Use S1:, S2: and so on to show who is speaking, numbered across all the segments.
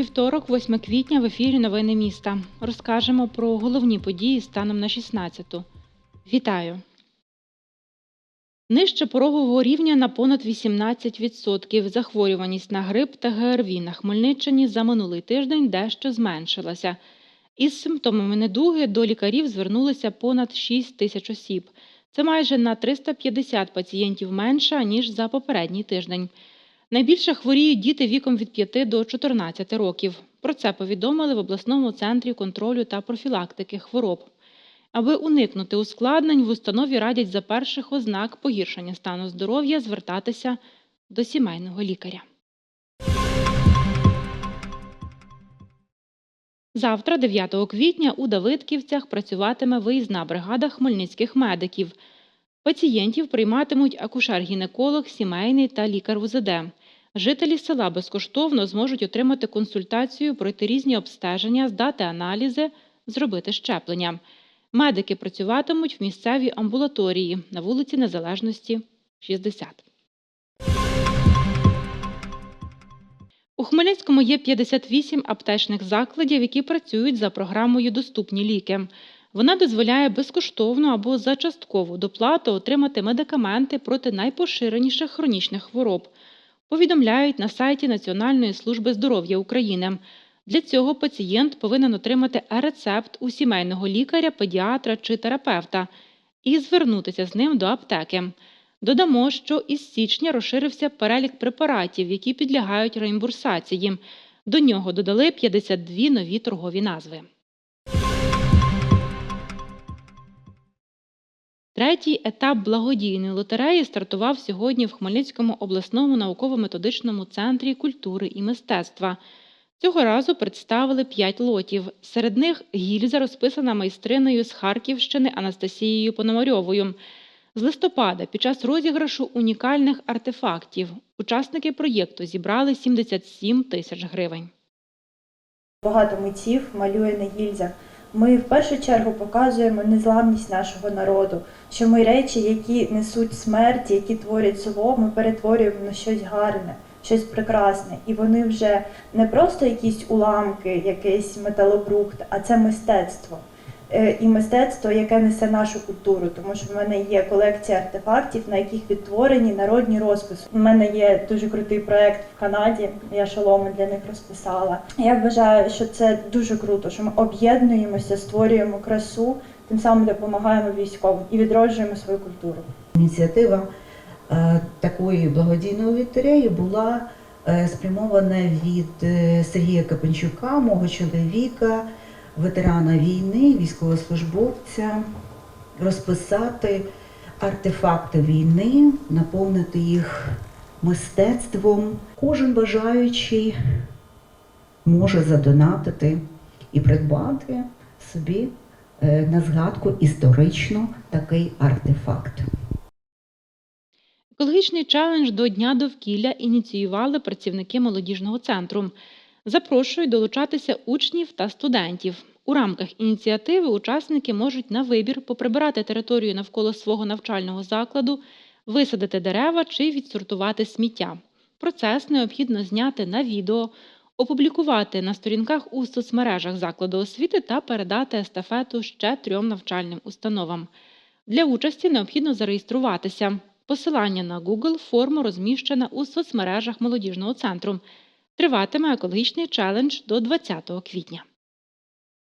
S1: Вівторок, 8 квітня, в ефірі Новини міста. Розкажемо про головні події станом на 16-ту. Вітаю! Нижче порогового рівня на понад 18%. Захворюваність на грип та ГРВІ на Хмельниччині за минулий тиждень дещо зменшилася. Із симптомами недуги до лікарів звернулися понад 6 тисяч осіб. Це майже на 350 пацієнтів менше, ніж за попередній тиждень. Найбільше хворіють діти віком від 5 до 14 років. Про це повідомили в обласному центрі контролю та профілактики хвороб. Аби уникнути ускладнень, в установі радять за перших ознак погіршення стану здоров'я звертатися до сімейного лікаря. Завтра, 9 квітня, у Давидківцях працюватиме виїзна бригада хмельницьких медиків. Пацієнтів прийматимуть акушер-гінеколог, сімейний та лікар УЗД. Жителі села безкоштовно зможуть отримати консультацію, пройти різні обстеження, здати аналізи, зробити щеплення. Медики працюватимуть в місцевій амбулаторії на вулиці Незалежності, 60. У Хмельницькому є 58 аптечних закладів, які працюють за програмою Доступні ліки. Вона дозволяє безкоштовно або за часткову доплату отримати медикаменти проти найпоширеніших хронічних хвороб. Повідомляють на сайті Національної служби здоров'я України. Для цього пацієнт повинен отримати рецепт у сімейного лікаря, педіатра чи терапевта і звернутися з ним до аптеки. Додамо, що із січня розширився перелік препаратів, які підлягають реімбурсації. До нього додали 52 нові торгові назви. Третій етап благодійної лотереї стартував сьогодні в Хмельницькому обласному науково-методичному центрі культури і мистецтва. Цього разу представили п'ять лотів. Серед них гільза розписана майстриною з Харківщини Анастасією Пономарьовою. З листопада під час розіграшу унікальних артефактів учасники проєкту зібрали 77 тисяч гривень.
S2: Багато митців малює на гільзах. Ми в першу чергу показуємо незламність нашого народу, що ми речі, які несуть смерть, які творять зло, ми перетворюємо на щось гарне, щось прекрасне. І вони вже не просто якісь уламки, якийсь металобрухт, а це мистецтво. Е, І мистецтво, яке несе нашу культуру, тому що в мене є колекція артефактів, на яких відтворені народні розписи. У мене є дуже крутий проект в Канаді. Я шоломи для них розписала. Я вважаю, що це дуже круто, що ми об'єднуємося, створюємо красу, тим самим допомагаємо військовим і відроджуємо свою культуру.
S3: Ініціатива е, такої благодійної лотереї була е, спрямована від е, Сергія Капенчука, мого чоловіка, ветерана війни, військовослужбовця, розписати артефакти війни, наповнити їх мистецтвом. Кожен бажаючий може задонатити і придбати собі на згадку історично такий артефакт.
S1: Екологічний челендж до Дня довкілля ініціювали працівники молодіжного центру. Запрошують долучатися учнів та студентів. У рамках ініціативи учасники можуть на вибір поприбирати територію навколо свого навчального закладу, висадити дерева чи відсортувати сміття. Процес необхідно зняти на відео, опублікувати на сторінках у соцмережах закладу освіти та передати естафету ще трьом навчальним установам. Для участі необхідно зареєструватися. Посилання на Google форму розміщена у соцмережах молодіжного центру. Триватиме екологічний челендж до 20 квітня.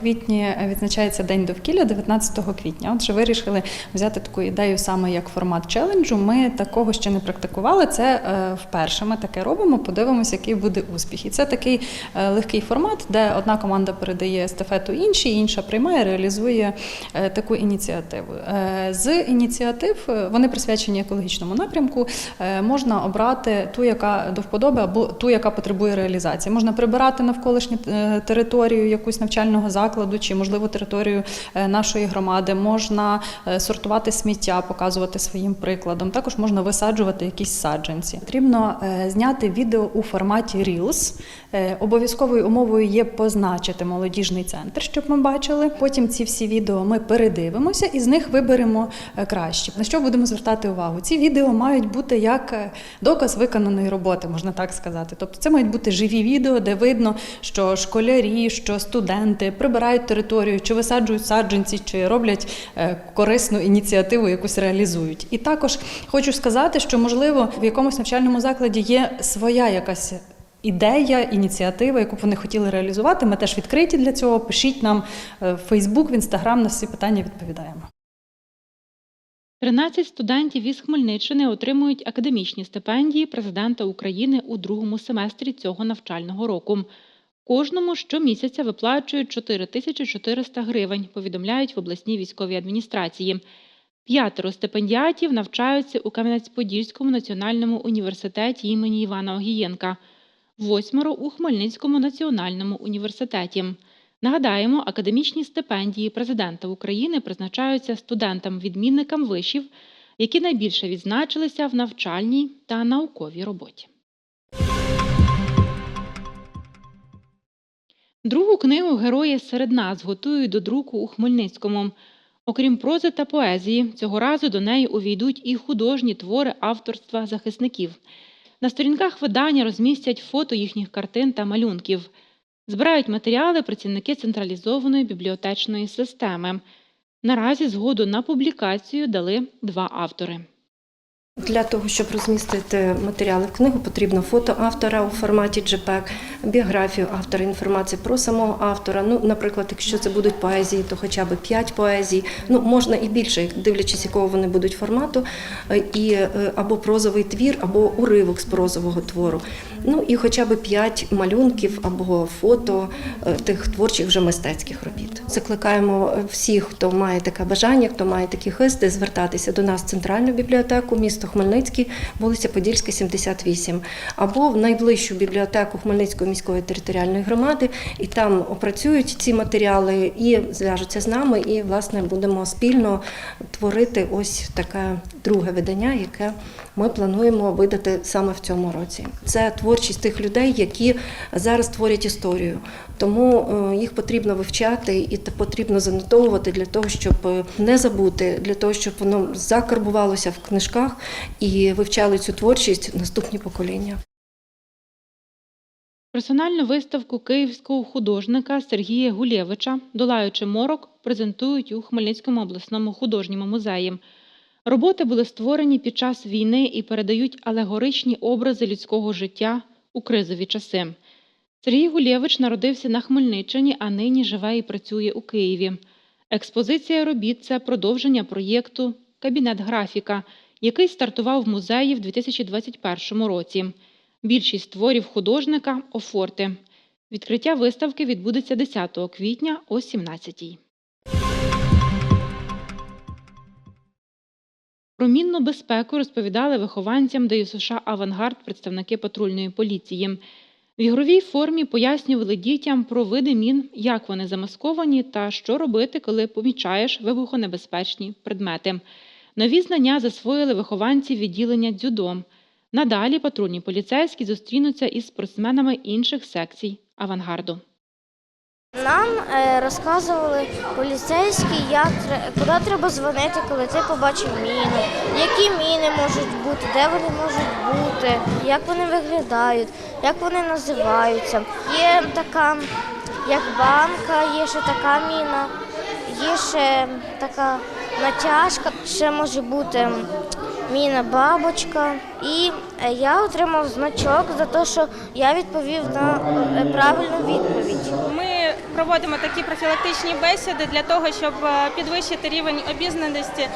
S4: Квітні відзначається День довкілля 19 квітня. Отже, вирішили взяти таку ідею саме як формат челенджу. Ми такого ще не практикували. Це е, вперше ми таке робимо. Подивимося, який буде успіх. І це такий е, легкий формат, де одна команда передає естафету іншій, інша приймає, реалізує е, таку ініціативу. Е, З ініціатив е, вони присвячені екологічному напрямку. Е, Можна обрати ту, яка до вподоби, або ту, яка потребує реалізації. Можна прибирати навколишню е, територію якусь навчального закладу. Закладу чи, можливо, територію е, нашої громади. Можна е, сортувати сміття, показувати своїм прикладом. Також можна висаджувати якісь саджанці. Потрібно е, зняти відео у форматі Reels. Обов'язковою умовою є позначити молодіжний центр, щоб ми бачили. Потім ці всі відео ми передивимося і з них виберемо е, кращі. На що будемо звертати увагу? Ці відео мають бути як доказ виконаної роботи, можна так сказати. Тобто це мають бути живі відео, де видно, що школярі, що студенти прибирають територію, чи висаджують саджанці, чи роблять е, корисну ініціативу, якусь реалізують. І також хочу сказати, що можливо в якомусь навчальному закладі є своя якась. Ідея, ініціатива, яку б вони хотіли реалізувати. Ми теж відкриті для цього. Пишіть нам е, в Фейсбук, в Інстаграм на всі питання відповідаємо.
S1: 13 студентів із Хмельниччини отримують академічні стипендії президента України у другому семестрі цього навчального року. Кожному щомісяця виплачують 4400 гривень, повідомляють в обласній військовій адміністрації. П'ятеро стипендіатів навчаються у Кам'янець-Подільському національному університеті імені Івана Огієнка, восьмеро у Хмельницькому національному університеті. Нагадаємо, академічні стипендії президента України призначаються студентам-відмінникам вишів, які найбільше відзначилися в навчальній та науковій роботі. Другу книгу Герої серед нас готують до друку у Хмельницькому. Окрім прози та поезії, цього разу до неї увійдуть і художні твори авторства захисників. На сторінках видання розмістять фото їхніх картин та малюнків. Збирають матеріали працівники централізованої бібліотечної системи. Наразі згоду на публікацію дали два автори.
S5: Для того, щоб розмістити матеріали в книгу, потрібно фото автора у форматі JPEG, біографію автора, інформацію про самого автора. Ну, наприклад, якщо це будуть поезії, то хоча б 5 поезій. Ну, можна і більше, дивлячись, якого вони будуть формату, е, і е, або прозовий твір, або уривок з прозового твору. Ну і хоча б 5 малюнків або фото е, тих творчих вже мистецьких робіт. Закликаємо всіх, хто має таке бажання, хто має такі хисти, звертатися до нас в центральну бібліотеку, місто Хмельницький, вулиця Подільська, 78, або в найближчу бібліотеку Хмельницької міської територіальної громади, і там опрацюють ці матеріали і зв'яжуться з нами, і власне будемо спільно творити ось таке друге видання, яке ми плануємо видати саме в цьому році. Це творчість тих людей, які зараз творять історію. Тому е, їх потрібно вивчати і потрібно занотовувати для того, щоб е, не забути, для того, щоб воно закарбувалося в книжках і вивчали цю творчість наступні покоління.
S1: Персональну виставку київського художника Сергія Гулєвича Долаючи морок презентують у Хмельницькому обласному художньому музеї. Роботи були створені під час війни і передають алегоричні образи людського життя у кризові часи. Сергій Гулєвич народився на Хмельниччині, а нині живе і працює у Києві. Експозиція робіт це продовження проєкту Кабінет графіка, який стартував в музеї в 2021 році. Більшість творів художника офорти. Відкриття виставки відбудеться 10 квітня о 17-й. Про мінну безпеку розповідали вихованцям ДЮСШ «Авангард» представники патрульної поліції. В ігровій формі пояснювали дітям про види мін, як вони замасковані та що робити, коли помічаєш вибухонебезпечні предмети. Нові знання засвоїли вихованці відділення дзюдо. Надалі патрульні поліцейські зустрінуться із спортсменами інших секцій авангарду.
S6: Нам е, розказували поліцейські, як куди треба дзвонити, коли ти побачив міну, які міни можуть бути, де вони можуть бути, як вони виглядають, як вони називаються. Є така, як банка, є ще така міна, є ще така натяжка, ще може бути міна бабочка. І е, я отримав значок за те, що я відповів на е, правильну відповідь.
S7: Ми проводимо такі профілактичні бесіди для того, щоб е, підвищити рівень обізнаності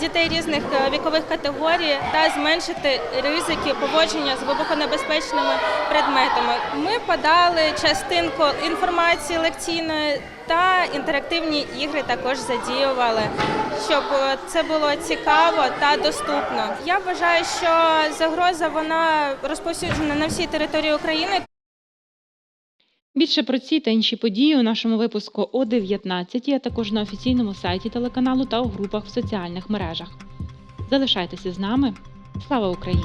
S7: дітей різних вікових категорій та зменшити ризики поводження з вибухонебезпечними предметами. Ми подали частинку інформації лекційної та інтерактивні ігри також задіювали, щоб це було цікаво та доступно. Я вважаю, що загроза вона розповсюджена на всій території України.
S1: Більше про ці та інші події у нашому випуску о 19, а також на офіційному сайті телеканалу та у групах в соціальних мережах. Залишайтеся з нами. Слава Україні!